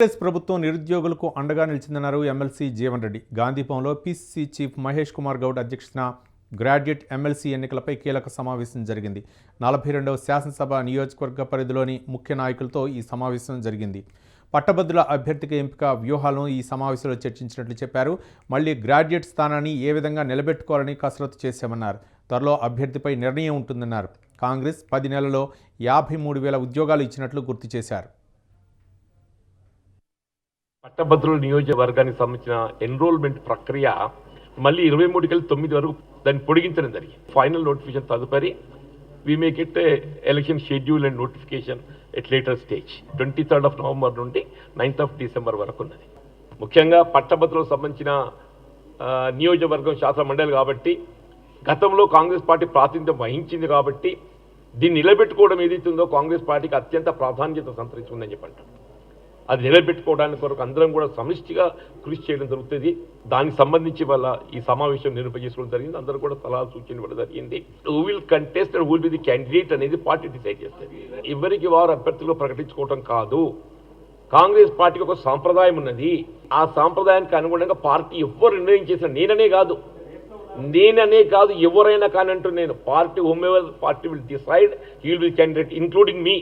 కాంగ్రెస్ ప్రభుత్వం నిరుద్యోగులకు అండగా నిలిచిందన్నారు ఎమ్మెల్సీ జీవన్ రెడ్డి. గాంధీభవన్లో పిసిసి చీఫ్ మహేష్ కుమార్ గౌడ్ అధ్యక్షతన గ్రాడ్యుయేట్ ఎమ్మెల్సీ ఎన్నికలపై కీలక సమావేశం జరిగింది. నలభై రెండవ శాసనసభ నియోజకవర్గ పరిధిలోని ముఖ్య నాయకులతో ఈ సమావేశం జరిగింది. పట్టభద్రుల అభ్యర్థికి ఎంపిక వ్యూహాలను ఈ సమావేశంలో చర్చించినట్లు చెప్పారు. మళ్ళీ గ్రాడ్యుయేట్ స్థానాన్ని ఏ విధంగా నిలబెట్టుకోవాలని కసరత్తు చేశామన్నారు. త్వరలో అభ్యర్థిపై నిర్ణయం ఉంటుందన్నారు. కాంగ్రెస్ పది నెలలో యాభై మూడు వేల ఉద్యోగాలు ఇచ్చినట్లు గుర్తు చేశారు. పట్టభద్రుల నియోజకవర్గానికి సంబంధించిన ఎన్రోల్మెంట్ ప్రక్రియ మళ్ళీ ఇరవై మూడుకి తొమ్మిది వరకు దాన్ని పొడిగించడం జరిగింది. ఫైనల్ నోటిఫికేషన్ తదుపరి we make it election schedule and notification at later stage twenty third of November నుండి నైన్త్ ఆఫ్ డిసెంబర్ వరకు ఉన్నది. ముఖ్యంగా పట్టభద్రులకు సంబంధించిన నియోజకవర్గం శాసన మండలి కాబట్టి గతంలో కాంగ్రెస్ పార్టీ ప్రాతినిధ్యం వహించింది కాబట్టి దీన్ని నిలబెట్టుకోవడం ఏదైతే ఉందో కాంగ్రెస్ పార్టీకి అత్యంత ప్రాధాన్యత సంతరించుకుందని చెప్పంటారు. అది నిలబెట్టుకోవడానికి కొరకు అందరం కూడా సమిష్టిగా కృషి చేయడం జరుగుతుంది. దానికి సంబంధించి వల్ల ఈ సమావేశం నిర్వహించడం జరిగింది. అందరూ కూడా సలహా సూచన ఇవ్వడం జరిగింది. Who will contest and will be the candidate అనేది పార్టీ డిసైడ్ చేస్తుంది. ఎవరికి వారు అభ్యర్థులు ప్రకటించుకోవడం కాదు. కాంగ్రెస్ పార్టీకి ఒక సాంప్రదాయం ఉన్నది. ఆ సాంప్రదాయానికి అనుగుణంగా పార్టీ ఎవరు నిర్ణయం చేసిన నేననే కాదు. నేననే కాదు ఎవరైనా కానంటూ నేను. Party whomever party will decide he will candidate including me